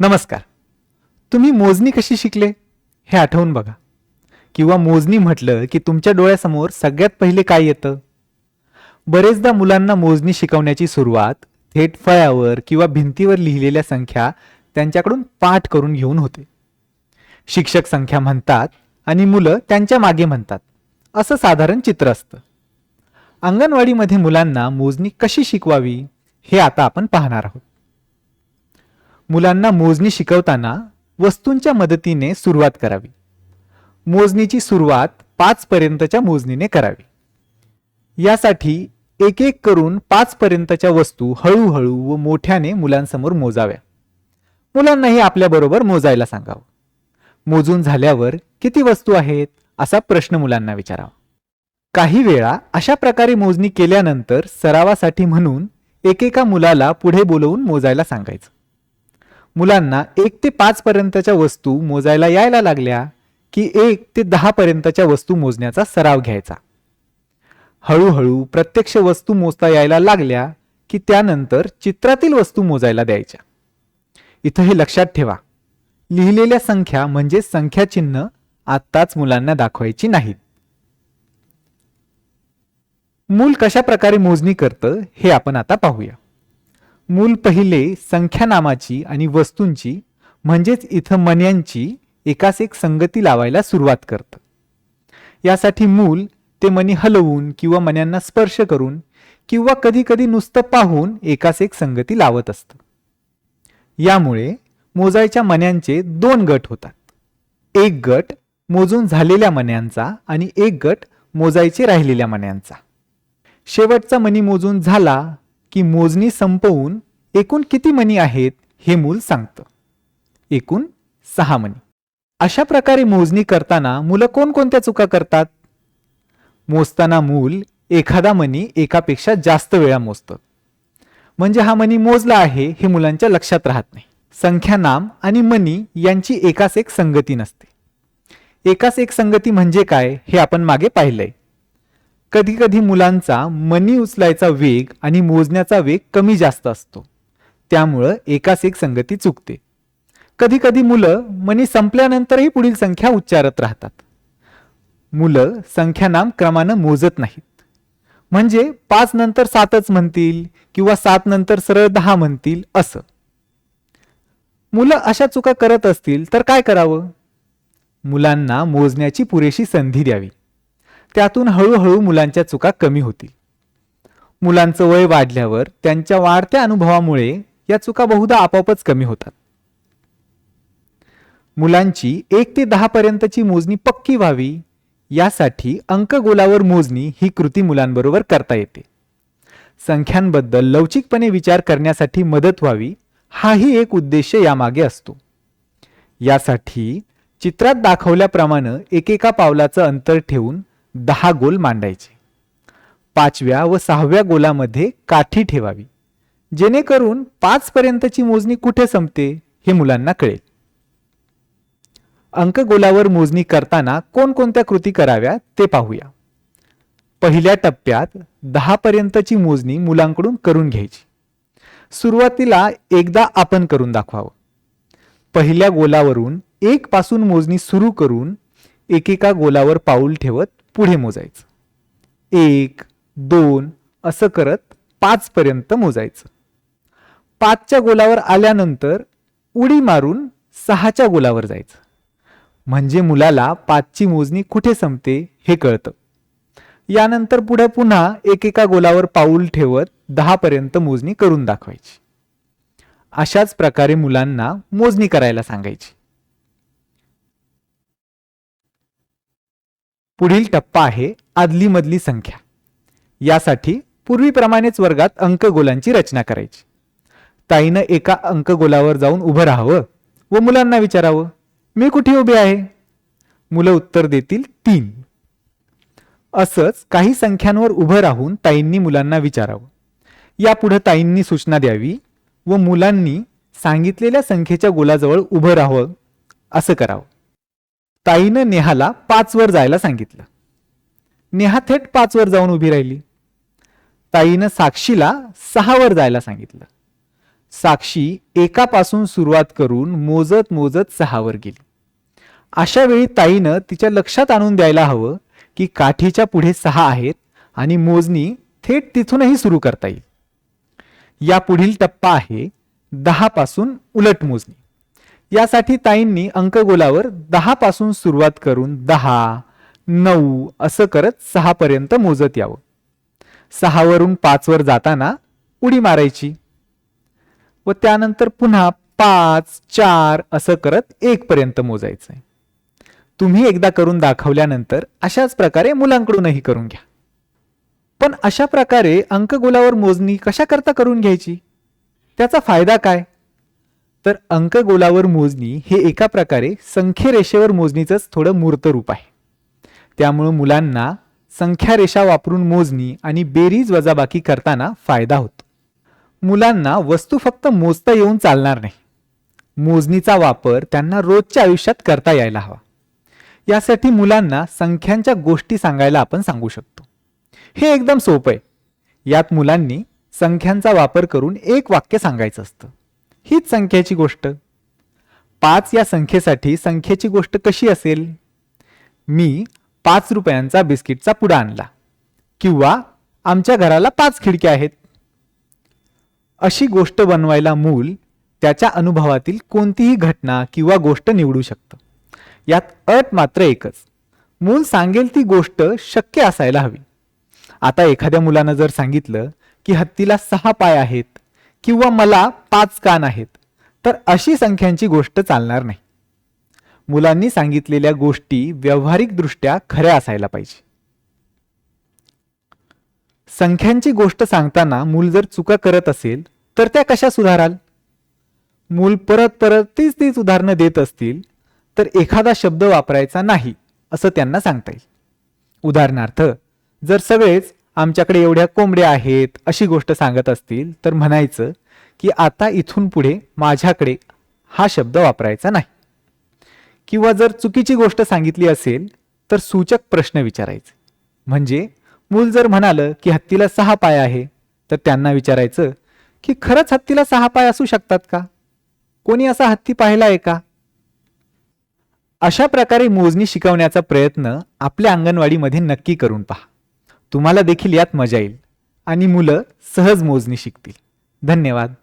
नमस्कार. तुम्ही मोजणी कशी शिकले? हे आठवून बघा. किंवा मोजणी म्हटलं की तुमच्या डोळ्यासमोर सगळ्यात पहिले काय येतं? बरेचदा मुलांना मोजणी शिकवण्याची सुरुवात थेट फळ्यावर किंवा भिंतीवर लिहिलेल्या संख्या त्यांच्याकडून पाठ करून घेऊन होते. शिक्षक संख्या म्हणतात आणि मुलं त्यांच्या मागे म्हणतात. असं साधारण चित्र असतं. अंगणवाडीमध्ये मुलांना मोजणी कशी शिकवावी हे आता आपण पाहणार आहोत. मुलांना मोजणी शिकवताना वस्तूंच्या मदतीने सुरुवात करावी. मोजणीची सुरुवात पाच पर्यंतच्या मोजणीने करावी. यासाठी एक एक करून पाच पर्यंतच्या वस्तू हळूहळू व मोठ्याने मुलांसमोर मोजाव्या. मुलांनाही आपल्याबरोबर मोजायला सांगावं. मोजून झाल्यावर किती वस्तू आहेत? असा प्रश्न मुलांना विचारावा. काही वेळा अशा प्रकारे मोजणी केल्यानंतर सरावासाठी म्हणून एकेका मुलाला पुढे बोलवून मोजायला सांगायचं. मुलांना एक ते पाच पर्यंतच्या वस्तू मोजायला यायला लागल्या की एक ते दहा पर्यंतच्या वस्तू मोजण्याचा सराव घ्यायचा. हळूहळू प्रत्यक्ष वस्तू मोजता यायला लागल्या की त्यानंतर चित्रातील वस्तू मोजायला द्यायच्या. इथं हे लक्षात ठेवा. लिहिलेल्या संख्या म्हणजे संख्याचिन्ह आत्ताच मुलांना दाखवायची नाहीत मूल कशा प्रकारे मोजणी करतं हे आपण आता पाहूया. मूल पहिले संख्या नामाची आणि वस्तूंची म्हणजेच इथं मन्यांची एकास एक संगती लावायला सुरुवात करतं. यासाठी मूल ते मनी हलवून किंवा मण्यांना स्पर्श करून किंवा कधीकधी नुसतं पाहून एकास एक संगती लावत असतं. यामुळे मोजायच्या मण्यांचे दोन गट होतात. एक गट मोजून झालेल्या मण्यांचा आणि एक गट मोजायचे राहिलेल्या मण्यांचा शेवटचा मनी मोजून झाला की मोजणी संपवून एकूण किती मणी आहेत हे मूल सांगतं. एकूण सहा मणी. अशा प्रकारे मोजणी करताना मुलं कोणकोणत्या चुका करतात? मोजताना मूल एखादा मणी एकापेक्षा जास्त वेळा मोजतं. म्हणजे हा मणी मोजला आहे हे मुलांच्या लक्षात राहत नाही. संख्या नाम आणि मणी यांची एकास एक संगती नसते. एकास एक संगती म्हणजे काय हे आपण मागे पाहिलंय. कधी कधी मुलांचा मनी उचलायचा वेग आणि मोजण्याचा वेग कमी जास्त असतो. त्यामुळं एकास एक संगती चुकते. कधी कधी मुलं मनी संपल्यानंतरही पुढील संख्या उच्चारत राहतात. मुलं संख्या नाम क्रमानं मोजत नाहीत. म्हणजे पाच नंतर सातच म्हणतील किंवा सात नंतर सरळ दहा म्हणतील असं. मुलं अशा चुका करत असतील तर काय करावं? मुलांना मोजण्याची पुरेशी संधी द्यावी. त्यातून हळूहळू मुलांच्या चुका कमी होतील. मुलांचं वय वाढल्यावर त्यांच्या वाढत्या अनुभवामुळे या चुका बहुधा आपोआपच कमी होतात. मुलांची एक ते दहा पर्यंतची मोजणी पक्की व्हावी यासाठी अंकगोलावर मोजणी ही कृती मुलांबरोबर करता येते. संख्यांबद्दल लवचिकपणे विचार करण्यासाठी मदत व्हावी हाही एक उद्देश यामागे असतो. यासाठी चित्रात दाखवल्याप्रमाणे एकेका पावलाचं अंतर ठेवून दहा गोल मांडायचे. पाचव्या व सहाव्या गोलामध्ये काठी ठेवावी. जेणेकरून पाचपर्यंतची मोजणी कुठे संपते हे मुलांना कळेल. अंकगोलावर मोजणी करताना कोणकोणत्या कृती कराव्या ते पाहूया. पहिल्या टप्प्यात दहापर्यंतची मोजणी मुलांकडून करून घ्यायची. सुरुवातीला एकदा आपण करून दाखवावं. पहिल्या गोलावरून एक पासून मोजणी सुरू करून एकेका गोलावर पाऊल ठेवत पुढे मोजायचं. एक दोन असं करत पाचपर्यंत मोजायचं. पाचच्या गोलावर आल्यानंतर उडी मारून सहाच्या गोलावर जायचं. म्हणजे मुलाला पाचची मोजणी कुठे संपते हे कळतं. यानंतर पुढे पुन्हा एकेका गोलावर पाऊल ठेवत दहापर्यंत मोजणी करून दाखवायची. अशाच प्रकारे मुलांना मोजणी करायला सांगायची. पुढील टप्पा आहे आदली मधली संख्या. यासाठी पूर्वीप्रमाणेच वर्गात अंकगोलांची रचना करायची. ताईनं एका अंकगोलावर जाऊन उभं राहावं व मुलांना विचारावं मी कुठे उभे आहे? मुलं उत्तर देतील तीन. असंच काही संख्यांवर उभं राहून ताईंनी मुलांना विचारावं. यापुढे ताईंनी सूचना द्यावी व मुलांनी सांगितलेल्या संख्येच्या गोलाजवळ उभं राहावं असं करावं. ताईनं नेहाला पाचवर जायला सांगितलं. नेहा थेट पाचवर जाऊन उभी राहिली. ताईनं साक्षीला सहावर जायला सांगितलं. साक्षी एकापासून सुरुवात करून मोजत मोजत सहावर गेली. अशा वेळी ताईनं तिच्या लक्षात आणून द्यायला हवं की काठीच्या पुढे सहा आहेत आणि मोजणी थेट तिथूनही सुरू करता येईल. या पुढील टप्पा आहे दहापासून उलट मोजणी. यासाठी ताईंनी अंकगोलावर दहा पासून सुरुवात करून दहा नऊ असं करत सहा पर्यंत मोजत यावं. सहावरून पाचवर जाताना उडी मारायची. व त्यानंतर पुन्हा पाच चार असं करत एक पर्यंत मोजायचंय तुम्ही एकदा करून दाखवल्यानंतर अशाच प्रकारे मुलांकडूनही करून घ्या. पण अशा प्रकारे अंकगोलावर मोजणी कशा करता करून घ्यायची? त्याचा फायदा काय? तर अंकगोलावर मोजणी हे एका प्रकारे संख्यरेषेवर मोजणीचंच थोडं मूर्त रूप आहे. त्यामुळं मुलांना संख्या रेषा वापरून मोजणी आणि बेरीज वजाबाकी करताना फायदा होतो. मुलांना वस्तू फक्त मोजता येऊन चालणार नाही. मोजणीचा वापर त्यांना रोजच्या आयुष्यात करता यायला हवा. यासाठी मुलांना संख्यांच्या गोष्टी सांगायला आपण सांगू शकतो. हे एकदम सोपं आहे. यात मुलांनी संख्यांचा वापर करून एक वाक्य सांगायचं असतं. हीच संख्येची गोष्ट. पाच या संख्येसाठी संख्येची गोष्ट कशी असेल? मी पाच रुपयांचा बिस्किटचा पुडा आणला. किंवा आमच्या घराला पाच खिडक्या आहेत. अशी गोष्ट बनवायला मूल त्याच्या अनुभवातील कोणतीही घटना किंवा गोष्ट निवडू शकतं. यात अट मात्र एकच. मूल सांगेल ती गोष्ट शक्य असायला हवी. आता एखाद्या मुलानं जर सांगितलं की हत्तीला सहा पाय आहेत किंवा मला पाच कान आहेत तर अशी संख्यांची गोष्ट चालणार नाही. मुलांनी सांगितलेल्या गोष्टी व्यावहारिकदृष्ट्या खऱ्या असायला पाहिजे. संख्यांची गोष्ट सांगताना मूल जर चुका करत असेल तर त्या कशा सुधाराल? मूल परत परत तीच तीच उदाहरणं देत असतील तर एखादा शब्द वापरायचा नाही असं त्यांना सांगता येईल. उदाहरणार्थ जर सगळेच आमच्याकडे एवढ्या कोंबड्या आहेत अशी गोष्ट सांगत असतील तर म्हणायचं की आता इथून पुढे माझ्याकडे हा शब्द वापरायचा नाही. किंवा जर चुकीची गोष्ट सांगितली असेल तर सूचक प्रश्न विचारायचे. म्हणजे मूल जर म्हणालं की हत्तीला सहा पाय आहे तर त्यांना विचारायचं की खरंच हत्तीला सहा पाय असू शकतात का? कोणी असा हत्ती पाहिला आहे का? अशा प्रकारे मोजणी शिकवण्याचा प्रयत्न आपल्या अंगणवाडीमध्ये नक्की करून पहा. तुम्हाला देखील यात मजा येईल. आणि मुलं सहज मोजणी शिकतील. धन्यवाद.